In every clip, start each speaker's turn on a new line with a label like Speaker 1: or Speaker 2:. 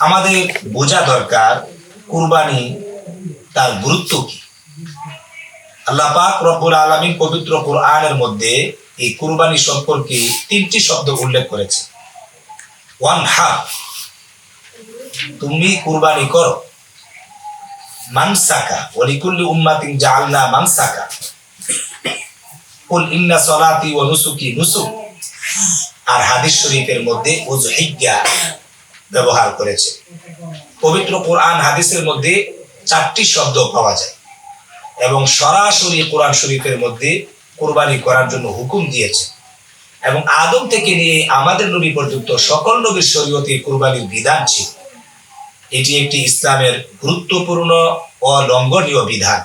Speaker 1: আমাদের বোঝা দরকার কুরবানি তার গুরুত্ব কি? আল্লাহ পাক রব্বুল আলামিন পবিত্র কোরআনের মধ্যে এই কুরবানি সম্পর্কে তিনটি শব্দ উল্লেখ করেছে ওয়ান হাফ, তুমি কুরবানি করো। মানসাকা ওলিকুল্লি উম্মাতিন জাআলনা মানসাকা। কুল ইন্না সলাতি ওয়া আর হাদিস শরীফের মধ্যে উজহিজ্ঞা ব্যবহার করেছে। পবিত্র কোরআন হাদিসের মধ্যে চারটি শব্দ পাওয়া যায় এবং সরাসরি কোরআন শরীফের মধ্যে কোরবানি করার জন্য হুকুম দিয়েছে এবং আদম থেকে নিয়ে আমাদের নবী পর্যন্ত সকল নবীর শরীয়তে কোরবানির বিধান ছিল। এটি একটি ইসলামের গুরুত্বপূর্ণ ও লঙ্ঘনীয় বিধান।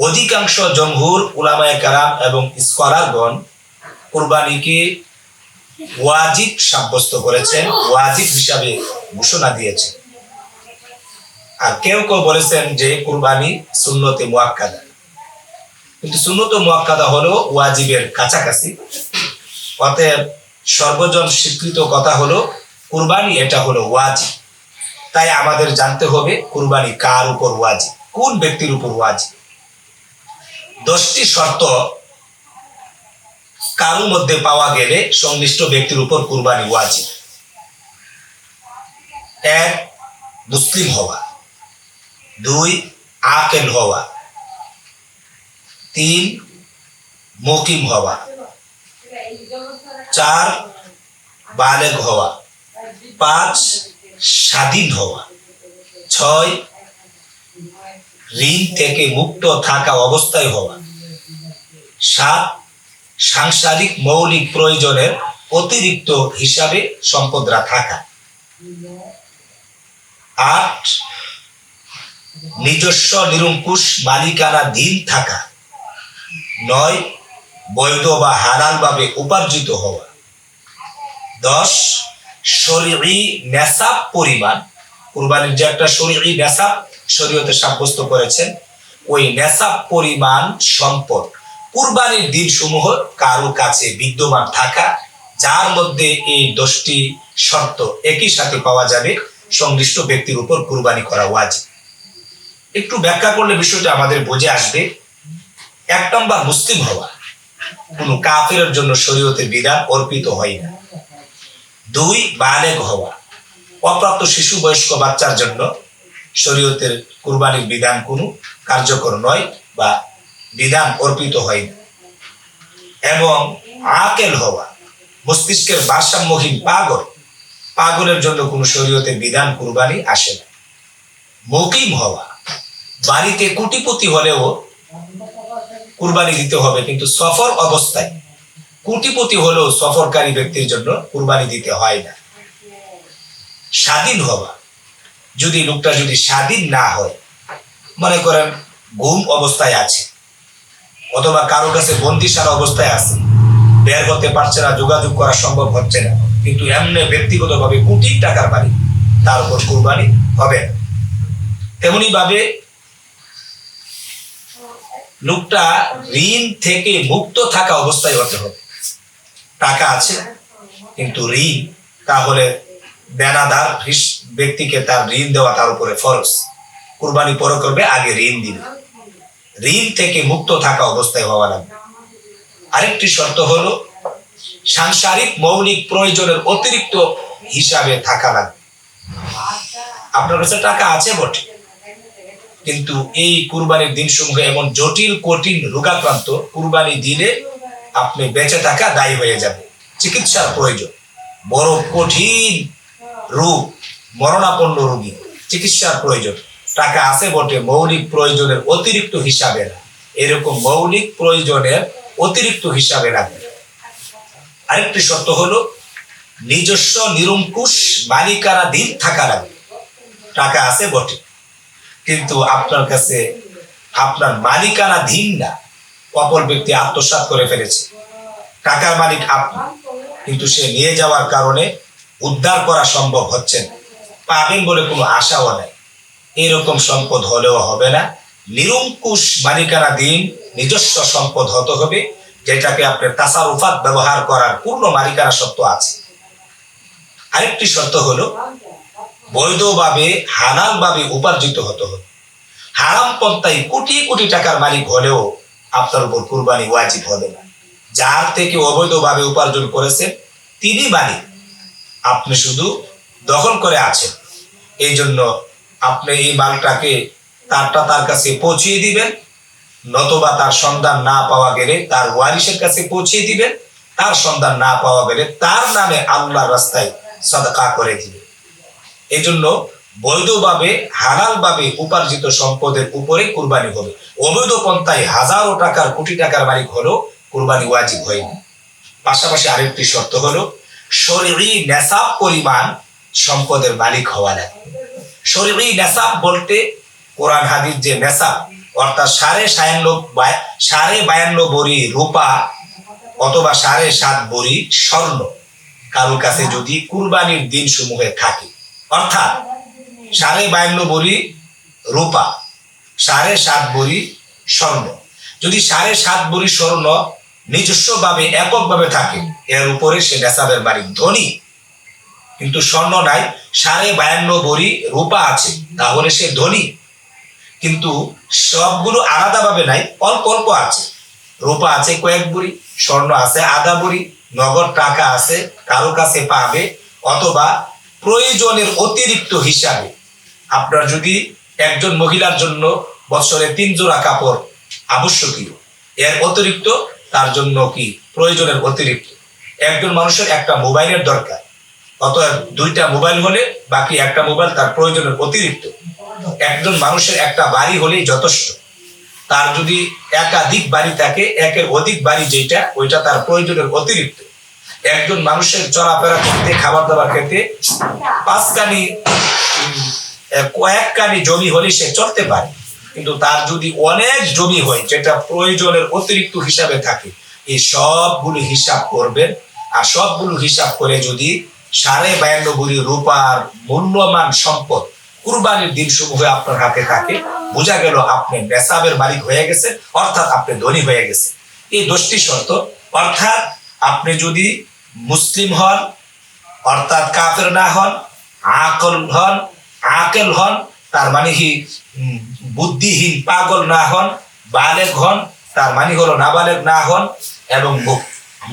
Speaker 1: অধিকাংশ জমহুর উলামায় কারাম এবং স্কলারগণ কোরবানিকে ওয়াজিব সাব্যস্ত করেছেন, ওয়াজিব হিসাবে ঘোষণা দিয়েছেন। আর কেউ কেউ বলেছেন যে কুরবানি সুন্নতে মুয়াক্কাদা। কিন্তু সুন্নত মুয়াক্কাদা হলো ওয়াজিবের কাছাকাছি। অতএব সর্বজন স্বীকৃত কথা হলো, কুরবানি এটা হলো ওয়াজিব। তাই আমাদের জানতে হবে কুরবানি কার উপর ওয়াজিব, কোন ব্যক্তির উপর ওয়াজিব। দশটি শর্ত কারোর মধ্যে পাওয়া গেলে সংশ্লিষ্ট ব্যক্তির উপর কুরবানি ওয়াজিব। এক, মুসলিম হওয়া। দুই, আকেল হওয়া। তিন, মকিম হওয়া। চার, বালেগ হওয়া। পাঁচ, স্বাধীন হওয়া। ছয়, ঋণ থেকে মুক্ত থাকা অবস্থায় হওয়া। সাত সাংসারিক মৌলিক প্রয়োজনের অতিরিক্ত হিসাবে সম্পদরা থাকা। আট, নিজস্ব নিরঙ্কুশ মালিকানা দিন থাকা। নয়, বৈধ বা হালালভাবে উপার্জিত হওয়া। দশ শরীরী নেশাব পরিমাণ। কুরবানির যে একটা শরীরী নেশাব শরীয়তে সাব্যস্ত করেছেন, ওই নেশাব পরিমাণ সম্পদ। কুরবানির দিন সমূহ কারও কাছে বিদ্যমান থাকা, যার মধ্যে এই দশটি শর্ত একই সাথে পাওয়া যাবে, সংশ্লিষ্ট ব্যক্তির উপর কুরবানি করা ওয়াজিব। একটু ব্যাখ্যা করলে বিষয়টা আমাদের বুঝে আসবে। এক নম্বর, মুসলিম হওয়া। কোনো কাফের জন্য শরীয়তের বিধান অর্পিত হয় না। দুই, বালেগ হওয়া। অপ্রাপ্ত শিশু, বয়স্ক বাচ্চার জন্য শরীয়তের কুরবানির বিধান কোনো কার্যকর নয় বা বিধান অর্পিত হয়। না এবং আকেল হওয়া, মস্তিষ্কের ভারসাম্যহীন পাগল, পাগলের জন্য কোনো শরীয়তের বিধান কুরবানি আসে না। মকিম হওয়া, বাড়িতে কোটিপতি হলেও কুরবানি দিতে হবে, কিন্তু সফর অবস্থায় কোটিপতি হলেও সফরকারী ব্যক্তির জন্য কুরবানি দিতে হয় না। স্বাধীন হওয়া, যদি লোকটা যদি স্বাধীন না হয়, মনে করেন ঘুম অবস্থায় আছে অথবা কারও কাছে বন্দিশার অবস্থায় আছে। বের হতে পারছে না, যোগাযোগ করা সম্ভব হচ্ছে না। কিন্তু এমনি ব্যক্তিগতভাবে কোটি টাকার বাড়ি, তার উপর কুরবানি হবে তেমনি ভাবে লোকটা ঋণ থেকে মুক্ত থাকা অবস্থায় হতে হবে। টাকা আছে, কিন্তু ঋণ, তাহলে দেনাদার হিস- ব্যক্তিকে তার ঋণ দেওয়া তার উপরে ফরজ। কুরবানি পরে করবে আগে ঋণ দিবে। ঋণ থেকে মুক্ত থাকা অবস্থায় হওয়া লাগবে। আরেকটি শর্ত হলো, সাংসারিক মৌলিক প্রয়োজনের অতিরিক্ত হিসাবে থাকা লাগবে। আপনার কাছে টাকা আছে বটে, কিন্তু এই কুরবানির দিন সমূহে এমন জটিল, কঠিন, রোগাক্রান্ত কুরবানি দিলে আপনি বেঁচে থাকা দায়ী হয়ে যাবে চিকিৎসার প্রয়োজন। বড় কঠিন রোগ, মরণাপন্ন রোগী, চিকিৎসার প্রয়োজন। টাকা আছে বটে, মৌলিক প্রয়োজনের অতিরিক্ত হিসাবে না। এরকম মৌলিক প্রয়োজনের অতিরিক্ত হিসাবে রাখবে আরেকটি শর্ত হলো, নিজস্ব নিরঙ্কুশ মালিকানাধীন থাকা লাগবে টাকা আছে বটে, কিন্তু আপনার কাছে আপনার মালিকানাধীন না। অপর ব্যক্তি আত্মসাৎ করে ফেলেছে। টাকার মালিক আপনি, কিন্তু সে নিয়ে যাওয়ার কারণে উদ্ধার করা সম্ভব হচ্ছে না। পাবেন বলে কোনো আশাও নাই। এরকম সম্পদ হলেও হবে না। নিরঙ্কুশ মালিকানাধীন নিজস্ব সম্পদ হতে হবে, যেটাকে আপনার তাসারুফাত ব্যবহার করার পূর্ণ মালিকানা সত্ত্ব আছে। আরেকটি শর্ত হলো, বৈধভাবে, হালালভাবে উপার্জিত হতে হবে। হারাম পন্থায় কোটি কোটি টাকার মালিক হলেও আপনার উপর কুরবানি ওয়াজিব হবে না। যার থেকে অবৈধভাবে উপার্জন করেছেন, তিনি মালিক। আপনি শুধু দখল করে আছেন। এই জন্য আপনি এই মালটাকে তারটা তার কাছে পৌঁছিয়ে দিবেন। নতবা তার সন্ধান না পাওয়া গেলে তার ওয়ারিসের কাছে পৌঁছিয়ে দিবেন। তার সন্ধান না পাওয়া গেলে তার নামে আল্লাহর রাস্তায় সদকা করে দিবে এই জন্য বৈধভাবে, হালালভাবে উপার্জিত সম্পদের উপরে কুরবানি হবে। অবৈধ পন্থায় হাজারো টাকার, কোটি টাকার মালিক হলেও কুরবানি ওয়াজিব হয়নি পাশাপাশি আরেকটি শর্ত হলো, শরীরী পরিমাণ সম্পদের মালিক হওয়া লাগবে শরীরী নেশাব বলতে কোরআন হাদিস যে নেশাব, অর্থাৎ সাড়ে সায়ান্ন সাড়ে বায়ান্ন বড়ি রূপা অথবা সাড়ে সাত বড়ি স্বর্ণ। কারোর কাছে যদি কুরবানির দিন সমূহে থাকে, অর্থাৎ সাড়ে বায়ান্ন বড়ি রূপা, সাড়ে সাত বড়ি স্বর্ণ। যদি সাড়ে সাত বড়ি স্বর্ণ নিজস্বভাবে, এককভাবে থাকে, এর উপরে সে নেশাবের মালিক ধনী। কিন্তু স্বর্ণ নাই, সাড়ে বায়ান্ন বড়ি রূপা আছে, তাহলে সে ধনী। কিন্তু সবগুলো আলাদাভাবে নাই, অল্প অল্প আছে। রূপা আছে কয়েক বুড়ি স্বর্ণ আছে আধা বুড়ি নগদ টাকা আছে, কারও কাছে পাবে, অথবা প্রয়োজনের অতিরিক্ত হিসাবে। আপনার যদি একজন মহিলার জন্য বছরে তিন জোড়া কাপড় আবশ্যকীয়, এর অতিরিক্ত, তার জন্য কি? প্রয়োজনের অতিরিক্ত। একজন মানুষের একটা মোবাইলের দরকার। অতএব দুইটা মোবাইল হলে বাকি একটা মোবাইল তার প্রয়োজনের অতিরিক্ত। একজন মানুষের একটা বাড়ি হলেই যথেষ্ট। তার যদি একাধিক বাড়ি থাকে একের অধিক বাড়ি যেটা ওইটা তার প্রয়োজনের অতিরিক্ত। একজন মানুষের চলাফেরা করতে খাবার দাবার খেতে আহ, কয়েকখানি জমি হলে সে চলতে পারে। কিন্তু তার যদি অনেক জমি হয় যেটা প্রয়োজনের অতিরিক্ত হিসাবে থাকে এই সবগুলো হিসাব করবেন। আর সবগুলো হিসাব করে যদি সাড়ে বায়ান্ন বুড়ি রূপার মূল্যমান সম্পদ কুরবানির দিন সমূহে আপনার হাতে থাকে। বোঝা গেল আপনি নেশাবের মালিক হয়ে গেছে অর্থাৎ আপনি ধনী হয়ে গেছে এই দোষটি শর্ত, অর্থাৎ আপনি যদি মুসলিম হন, অর্থাৎ কাফের না হন, আকল হন, আকেল হন, তার মানে কি বুদ্ধিহীন পাগল না হন, বালেগ হন, তার মানে হলো নাবালেক না হন এবং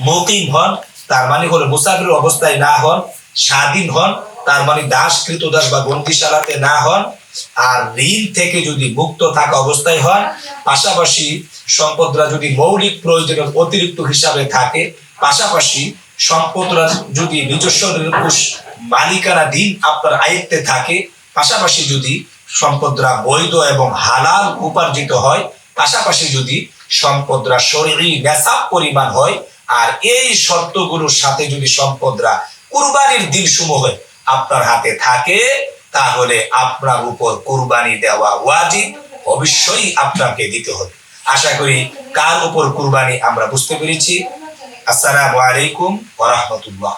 Speaker 1: মুকিম হন তার মানে হলো মুসাফির অবস্থায় না হন, স্বাধীন হন, তার মানে দাস কৃতদাস বা বন্দিশালাতে না হন, আর ঋণ থেকে যদি মুক্ত থাকা অবস্থায় হন, পাশাপাশি সম্পদরা যদি মৌলিক প্রয়োজনের অতিরিক্ত হিসাবে থাকে, পাশাপাশি সম্পদরা যদি নিজস্ব নিরঙ্কুশ মালিকানা দিন আপনার আয়ত্তে থাকে, পাশাপাশি যদি সম্পদরা বৈধ এবং হালাল উপার্জিত হয়, পাশাপাশি যদি সম্পদরা শরীরী নেশাব পরিমাণ হয় আর এই শর্তগুলোর সাথে যদি সম্পদরা কুরবানির দিন সমূহে আপনার হাতে থাকে, তাহলে আপনার উপর কুরবানি দেওয়া ওয়াজিব অবশ্যই আপনাকে দিতে হবে। আশা করি কার উপর কুরবানি আমরা বুঝতে পেরেছি। আসসালামু আলাইকুম ওয়া রাহমাতুল্লাহ।